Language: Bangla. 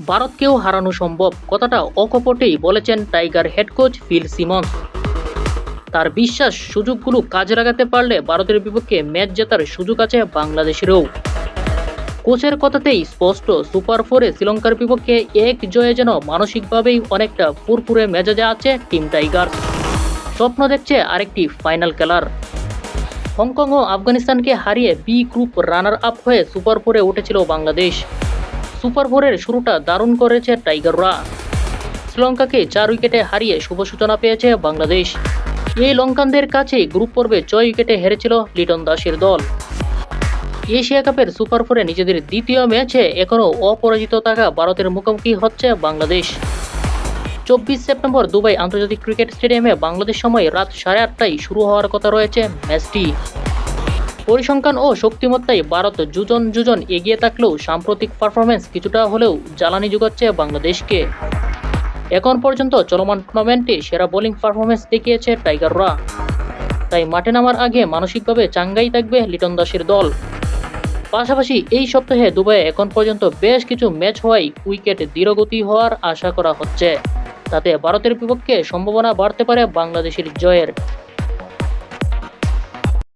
ভারতকেও হারানো সম্ভব। কথাটা অকপটেই বলেছেন tiger head coach Phil Simmons. তার বিশ্বাস, সুযোগগুলো কাজে লাগাতে পারলে ভারতের বিপক্ষে ম্যাচ জেতার সুযোগ আছে বাংলাদেশেরও। কোচের কথাতেই স্পষ্ট, সুপার ফোরে শ্রীলঙ্কার বিপক্ষে এক জয়ে যেন মানসিকভাবেই অনেকটা পুরপুরে মেজাজে আছে টিম টাইগার। স্বপ্ন দেখছে আরেকটি ফাইনাল খেলার। হংকং ও আফগানিস্তানকে হারিয়ে বি গ্রুপ রানার আপ হয়ে সুপার ফোরে উঠেছিল বাংলাদেশ। সুপার ফোরের শুরুটা দারুণ করেছে টাইগাররা। শ্রীলঙ্কাকে চার উইকেটে হারিয়ে শুভ সূচনা পেয়েছে বাংলাদেশ। এই লঙ্কানদের কাছে গ্রুপ পর্বে ছয় উইকেটে হেরেছিল লিটন দাসের দল। এশিয়া কাপের সুপার ফোরে নিজেদের দ্বিতীয় ম্যাচে এখনও অপরাজিত থাকা ভারতের মুখোমুখি হচ্ছে বাংলাদেশ। চব্বিশ সেপ্টেম্বর দুবাই আন্তর্জাতিক ক্রিকেট স্টেডিয়ামে বাংলাদেশ সময় রাত সাড়ে আটটায় শুরু হওয়ার কথা রয়েছে ম্যাচটি। পরিসংখ্যান ও শক্তিমত্তায় ভারত যুজন যুজন এগিয়ে থাকলেও সাম্প্রতিক পারফরমেন্স কিছুটা হলেও জ্বালানি যোগাচ্ছে বাংলাদেশকে। এখন পর্যন্ত চলমান টুর্নামেন্টে সেরা বোলিং পারফরমেন্স দেখিয়েছে টাইগাররা। তাই মাঠে নামার আগে মানসিকভাবে চাঙ্গাই থাকবে লিটন দাসের দল। পাশাপাশি এই সপ্তাহে দুবাইয়ে এখন পর্যন্ত বেশ কিছু ম্যাচ হওয়ায় উইকেট ধীরগতি হওয়ার আশা করা হচ্ছে। তাতে ভারতের বিপক্ষে সম্ভাবনা বাড়তে পারে বাংলাদেশের জয়ের।